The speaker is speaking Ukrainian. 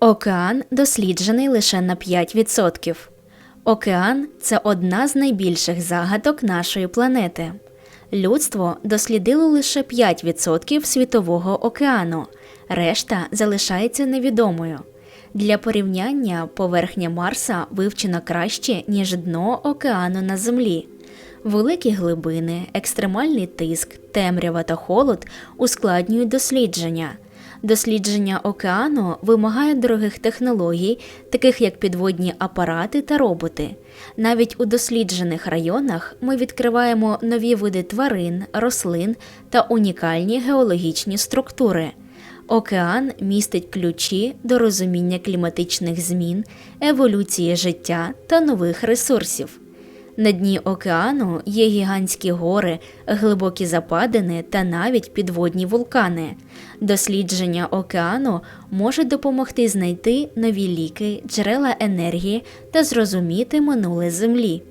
Океан досліджений лише на 5%. Океан це одна з найбільших загадок нашої планети. Людство дослідило лише 5% світового океану, решта залишається невідомою. Для порівняння поверхня Марса вивчена краще, ніж дно океану на Землі. Великі глибини, екстремальний тиск, темрява та холод ускладнюють дослідження. Дослідження океану вимагає дорогих технологій, таких як підводні апарати та роботи. Навіть у досліджених районах ми відкриваємо нові види тварин, рослин та унікальні геологічні структури. Океан містить ключі до розуміння кліматичних змін, еволюції життя та нових ресурсів. На дні океану є гігантські гори, глибокі западини та навіть підводні вулкани. Дослідження океану може допомогти знайти нові ліки, джерела енергії та зрозуміти минуле Землі.